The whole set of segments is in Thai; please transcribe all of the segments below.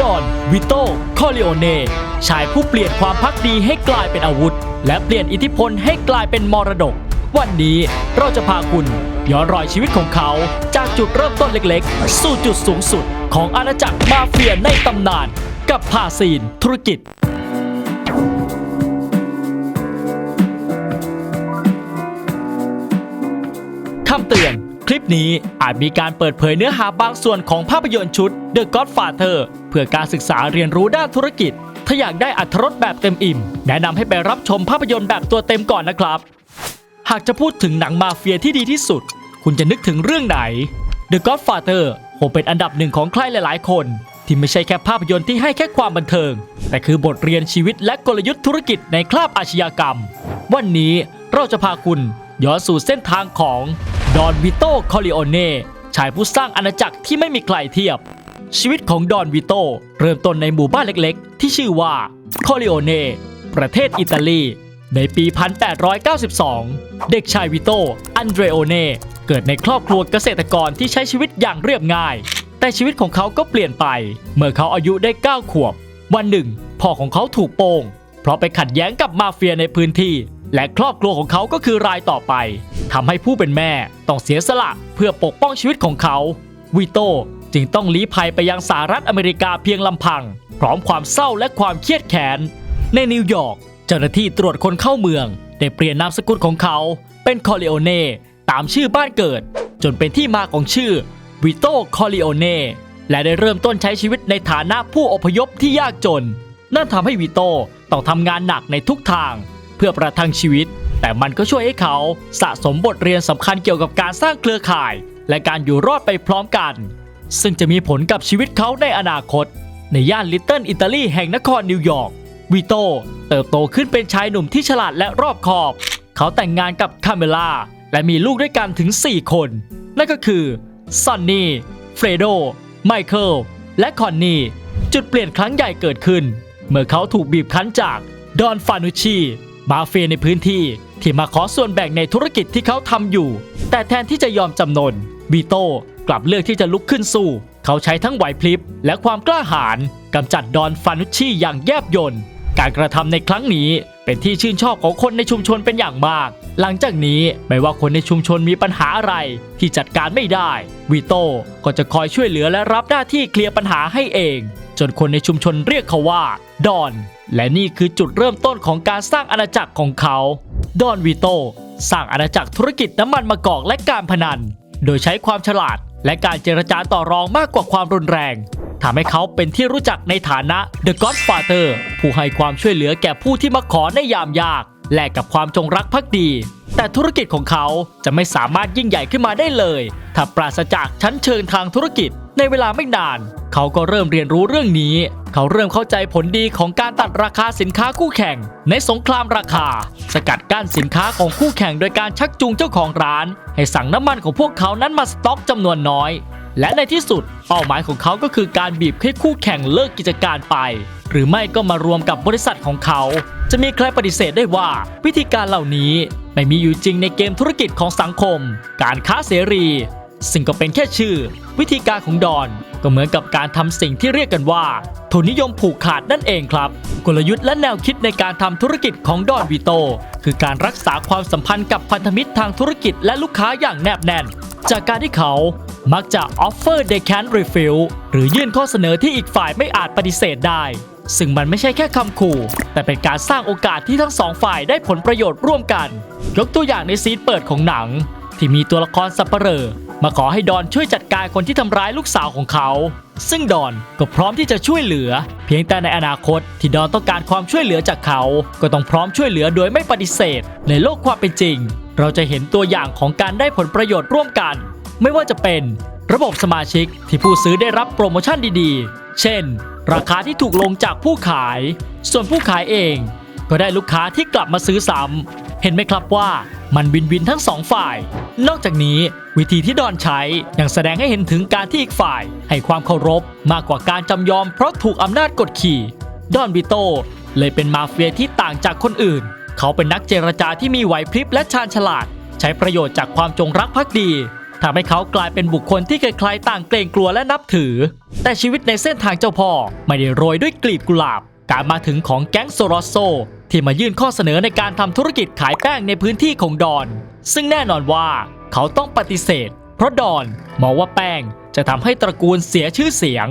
ดอน วิโต้คอริโอเนชายผู้เปลี่ยนความพักดีให้กลายเป็นอาวุธ และเปลี่ยนอิทธิพลให้กลายเป็นมรดก วันนี้เราจะพาคุณย้อนรอยชีวิตของเขา จากจุดเริ่มต้นเล็กๆ สู่จุดสูงสุด ของอาณาจักรมาเฟียในตำนาน กับพาซีนธุรกิจคำเตือน ปนี้อาจมีการเปิดเผยเนื้อหาบางส่วนของภาพยนตร์ชุด The Godfather เพื่อการศึกษาเรียนรู้ด้านธุรกิจ ถ้าอยากได้อัธรสแบบเต็มอิ่ม แนะนำให้ไปรับชมภาพยนตร์แบบตัวเต็มก่อนนะครับ หากจะพูดถึงหนังมาเฟียที่ดีที่สุด คุณจะนึกถึงเรื่องไหน The Godfather คงเป็นอันดับหนึ่งของใครหลาย ๆ คน ที่ไม่ใช่แค่ภาพยนตร์ที่ให้แค่ความบันเทิง แต่คือบทเรียนชีวิตและกลยุทธ์ธุรกิจในคราบอาชญากรรม วันนี้เราจะพาคุณย้อนสู่เส้นทางของ ดอนวิโตคอริโอเน่ชายผู้สร้างอาณาจักรที่ไม่มีใครเทียบ ชีวิตของดอนวิโตเริ่มต้นในหมู่บ้านเล็กๆ ที่ชื่อว่าคอริโอเน่ประเทศอิตาลี ในปี 1892 เด็กชายวิโตอันเดรโอเน่เกิดในครอบครัวเกษตรกรที่ใช้ชีวิตอย่างเรียบง่าย แต่ชีวิตของเขาก็เปลี่ยนไป เมื่อเขาอายุได้ 9 ขวบ วันหนึ่งพ่อของเขาถูกโปงเพราะไปขัดแย้งกับมาเฟียในพื้นที่ และครอบครัวของเขาก็คือรายต่อไปทำให้ผู้เป็นแม่ต้องเสียสละเพื่อปกป้องชีวิตของเขาวิโตจึงต้องลี้ภัยไปยังสหรัฐอเมริกาเพียงลำพัง พร้อมความเศร้าและความเครียดแค้นในนิวยอร์กเจ้าหน้าที่ตรวจคนเข้าเมือง ได้เปลี่ยนนามสกุลของเขาเป็นคอริโอเน่ตามชื่อบ้านเกิด จนเป็นที่มาของชื่อวิโตคอริโอเน่และได้เริ่มต้นใช้ชีวิตในฐานะผู้อพยพที่ยากจน นั่นทำให้วิโตต้องทำงานหนักในทุกทาง เพื่อประทังชีวิต แต่มันก็ช่วยให้เขาสะสมบทเรียนสำคัญเกี่ยวกับการสร้างเครือข่าย และการอยู่รอดไปพร้อมกัน ซึ่งจะมีผลกับชีวิตเขาในอนาคต ในย่านลิตเติ้ลอิตาลีแห่งนครนิวยอร์กวิโตเติบโตขึ้นเป็นชายหนุ่มที่ฉลาดและรอบคอบ เขาแต่งงานกับคาเมล่าและมีลูกด้วยกันถึง 4 คน นั่นก็คือซอนนี่ เฟรโด ไมเคิล และคอนนี่ จุดเปลี่ยนครั้งใหญ่เกิดขึ้น เมื่อเขาถูกบีบคั้นจาก ดอนฟานุชี มาเฟียในพื้นที่ที่มาขอส่วนแบ่งในธุรกิจที่เขาทำอยู่ แต่แทนที่จะยอมจำนนบีโต้กลับเลือกที่จะลุกขึ้นสู้ เขาใช้ทั้งไหวพลิบ และความกล้าหาญกำจัดดอนฟานุชี่อย่างแยบยลการกระทำในครั้งนี้เป็นที่ชื่นชอบของคนในชุมชนเป็นอย่างมาก หลังจากนี้ไม่ว่าคนในชุมชนมีปัญหาอะไรที่จัดการไม่ได้วิโต้ก็จะคอยช่วยเหลือและรับหน้าที่เคลียร์ปัญหาให้เอง จนคนในชุมชนเรียกเขาว่า ดอน และนี่คือจุดเริ่มต้นของการสร้างอาณาจักรของเขา ดอนวิโตสร้างอาณาจักรธุรกิจน้ำมันมะกอกและการพนัน โดยใช้ความฉลาด และการเจรจาต่อรองมากกว่าความรุนแรงทำให้เขาเป็นที่รู้จักในฐานะ The Godfather ผู้ให้ความช่วยเหลือแก่ผู้ที่มาขอในยามยาก แลกกับความจงรักภักดี แต่ธุรกิจของเขาจะไม่สามารถยิ่งใหญ่ขึ้นมาได้เลย ถ้าปราศจากชั้นเชิงทางธุรกิจในเวลาไม่นาน เขาก็เริ่มเรียนรู้เรื่องนี้ เขาเริ่มเข้าใจผลดีของการตัดราคาสินค้าคู่แข่ง ในสงครามราคา สกัดกั้นสินค้าของคู่แข่งโดยการชักจูงเจ้าของร้าน ให้สั่งน้ำมันของพวกเขานั้นมาสต็อกจำนวนน้อย และในที่สุด เป้าหมายของเขาก็คือการบีบให้คู่แข่งเลิกกิจการไป หรือไม่ก็มารวมกับบริษัทของเขา จะมีใครปฏิเสธได้ว่า วิธีการเหล่านี้ไม่มีอยู่จริงในเกมธุรกิจของสังคม การค้าเสรี ซึ่งก็เป็นแค่ชื่อ วิธีการของดอน ก็เหมือนกับการทำสิ่งที่เรียกกันว่าทุนนิยมผูกขาดนั่นเองครับ กลยุทธ์และแนวคิดในการทำธุรกิจของดอนวิโต คือการรักษาความสัมพันธ์กับพันธมิตรทางธุรกิจและลูกค้าอย่างแนบแน่น จากการที่เขามักจะ offer they can refuse หรือยื่นข้อเสนอที่อีกฝ่ายไม่อาจปฏิเสธได้ ซึ่งมันไม่ใช่แค่คำขู่ แต่เป็นการสร้างโอกาสที่ทั้งสองฝ่ายได้ผลประโยชน์ร่วมกัน ยกตัวอย่างในซีนเปิดของหนัง ที่มีตัวละครสับเปลอมาขอให้ดอนช่วยจัดการคนที่ทำร้ายลูกสาวของเขา ซึ่งดอนก็พร้อมที่จะช่วยเหลือ เพียงแต่ในอนาคตที่ดอนต้องการความช่วยเหลือจากเขา ก็ต้องพร้อมช่วยเหลือโดยไม่ปฏิเสธ ในโลกความเป็นจริง เราจะเห็นตัวอย่างของการได้ผลประโยชน์ร่วมกัน ไม่ว่าจะเป็น ระบบสมาชิกที่ผู้ซื้อได้รับโปรโมชั่นดีๆ เช่น ราคาที่ถูกลงจากผู้ขาย ส่วนผู้ขายเอง ก็ได้ลูกค้าที่กลับมาซื้อซ้ำเห็นไหมครับว่ามันวินวินทั้งสองฝ่าย นอกจากนี้วิธีที่ดอนใช้ยังแสดงให้เห็นถึงการที่อีกฝ่าย ให้ความเคารพมากกว่าการจำยอมเพราะถูกอำนาจกดขี่ ดอนวิโตเลยเป็นมาเฟียที่ต่างจากคนอื่น เขาเป็นนักเจรจาที่มีไหวพริบและชาญฉลาด ใช้ประโยชน์จากความจงรักภักดี ทำให้เขากลายเป็นบุคคลที่ใครๆต่างเกรงกลัวและนับถือ แต่ชีวิตในเส้นทางเจ้าพ่อไม่ได้โรยด้วยกลีบกุหลาบ การมาถึงของแก๊งโซรอสโซ ที่มายื่นข้อเสนอในการทำธุรกิจขายแป้งในพื้นที่ของดอน ซึ่งแน่นอนว่าเขาต้องปฏิเสธ เพราะดอนมองว่าแป้งจะทำให้ตระกูลเสียชื่อเสียง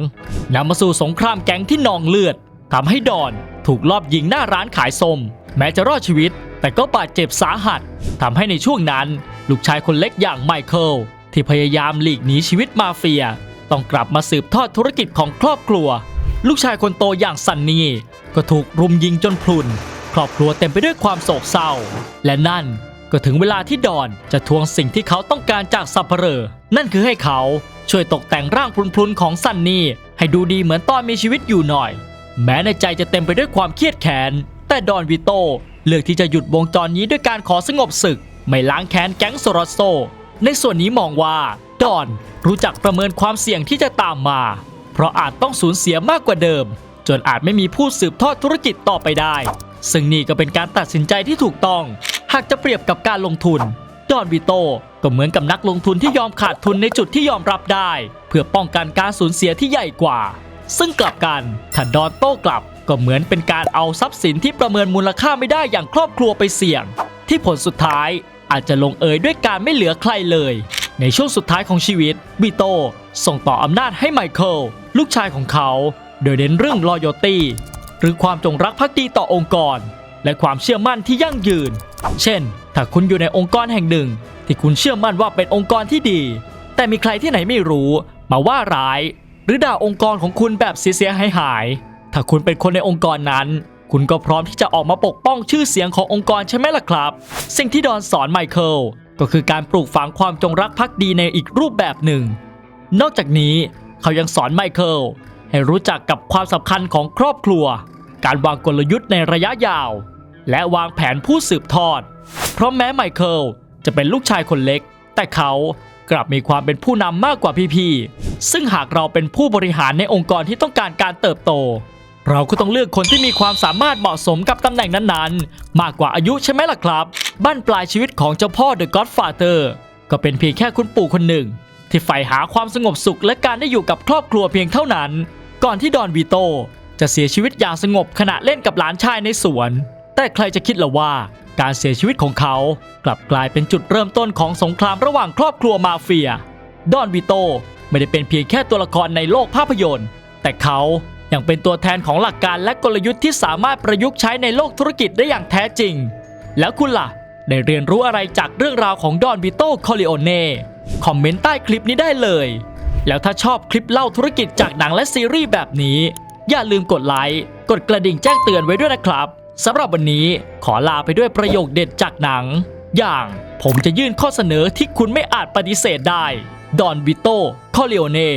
นำมาสู่สงครามแก๊งที่นองเลือดทำให้ดอนถูกลอบยิงหน้าร้านขายส้มแม้จะรอดชีวิต แต่ก็บาดเจ็บสาหัสทำให้ในช่วงนั้น ลูกชายคนเล็กอย่างไมเคิล ที่พยายามหลีกหนีชีวิตมาเฟีย ต้องกลับมาสืบทอดธุรกิจของครอบครัว ลูกชายคนโตอย่างซันนี่ก็ถูกรุมยิงจนพลุน ครอบครัวเต็มไปด้วยความโศกเศร้า และนั่นก็ถึงเวลาที่ดอนจะทวงสิ่งที่เขาต้องการจากสับเปลอนั่นคือให้เขาช่วยตกแต่งร่างพลุนๆของซันนี่ให้ดูดีเหมือนตอนมีชีวิตอยู่หน่อย แม้ในใจจะเต็มไปด้วยความเครียดแค้น แต่ดอนวิโตเลือกที่จะหยุดวงจรนี้ด้วยการขอสงบศึก ไม่ล้างแค้นแก๊งโซรโซ ในส่วนนี้มองว่า ดอนรู้จักประเมินความเสี่ยงที่จะตามมา เพราะอาจต้องสูญเสียมากกว่าเดิม จนอาจไม่มีผู้สืบทอดธุรกิจต่อไปได้ ซึ่งนี่ก็เป็นการตัดสินใจที่ถูกต้อง หากจะเปรียบกับการลงทุน ดอนวิโตก็เหมือนกับนักลงทุนที่ยอมขาดทุนในจุดที่ยอมรับได้ เพื่อป้องกันการสูญเสียที่ใหญ่กว่า ซึ่งกลับกันถ้าดอนโต้กลับก็เหมือนเป็นการเอาทรัพย์สินที่ประเมินมูลค่าไม่ได้อย่างครอบครัวไปเสี่ยง ที่ผลสุดท้าย อาจจะลงเอยด้วยการไม่เหลือใครเลย ในช่วงสุดท้ายของชีวิตบิโตส่งต่ออำนาจให้ไมเคิลลูกชายของเขา โดยเน้นเรื่อง loyalty หรือความจงรักภักดีต่อองค์กร และความเชื่อมั่นที่ยั่งยืน เช่น ถ้าคุณอยู่ในองค์กรแห่งหนึ่ง ที่คุณเชื่อมั่นว่าเป็นองค์กรที่ดี แต่มีใครที่ไหนไม่รู้มาว่าร้าย หรือด่าองค์กรของคุณแบบเสียหายหาย ถ้าคุณเป็นคนในองค์กรนั้น คุณก็พร้อมที่จะออกมาปกป้องชื่อเสียงขององค์กรใช่ไหมล่ะครับ สิ่งที่ดอนสอนไมเคิลก็คือการปลูกฝังความจงรักภักดีในอีกรูปแบบหนึ่ง นอกจากนี้เขายังสอนไมเคิลให้รู้จักกับความสำคัญของครอบครัว การวางกลยุทธ์ในระยะยาว และวางแผนผู้สืบทอด เพราะแม้ไมเคิลจะเป็นลูกชายคนเล็ก แต่เขากลับมีความเป็นผู้นำมากกว่าพี่ๆ ซึ่งหากเราเป็นผู้บริหารในองค์กรที่ต้องการการเติบโต เราก็ต้องเลือกคนที่มีความสามารถเหมาะสมกับตำแหน่งนั้นๆ มากกว่าอายุใช่ไหมล่ะครับ บ้านปลายชีวิตของเจ้าพ่อ The Godfather ก็เป็นเพียงแค่คุณปู่คนหนึ่ง ที่ใฝ่หาความสงบสุขและการได้อยู่กับครอบครัวเพียงเท่านั้น ก่อนที่ดอนวีโตจะเสียชีวิตอย่างสงบขณะเล่นกับหลานชายในสวน แต่ใครจะคิดล่ะว่าการเสียชีวิตของเขา กลับกลายเป็นจุดเริ่มต้นของสงครามระหว่างครอบครัวมาเฟีย ดอนวิโตไม่ได้เป็นเพียงแค่ตัวละครในโลกภาพยนตร์ แต่เขา ยังเป็นตัวแทนของหลักการและกลยุทธ์ที่สามารถประยุกต์ใช้ในโลกธุรกิจได้อย่างแท้จริง แล้วคุณล่ะ ได้เรียนรู้อะไรจากเรื่องราวของดอนวิโตคอลิโอเน่คอมเมนต์ใต้คลิปนี้ได้เลย แล้วถ้าชอบคลิปเล่าธุรกิจจากหนังและซีรีส์แบบนี้ อย่าลืมกดไลค์กดกระดิ่งแจ้งเตือนไว้ด้วยนะครับสำหรับวันนี้ขอลาไปด้วยประโยคเด็ดจากหนัง อย่างผมจะยื่นข้อเสนอที่คุณไม่อาจปฏิเสธได้ดอนวิโตคอลิโอเน่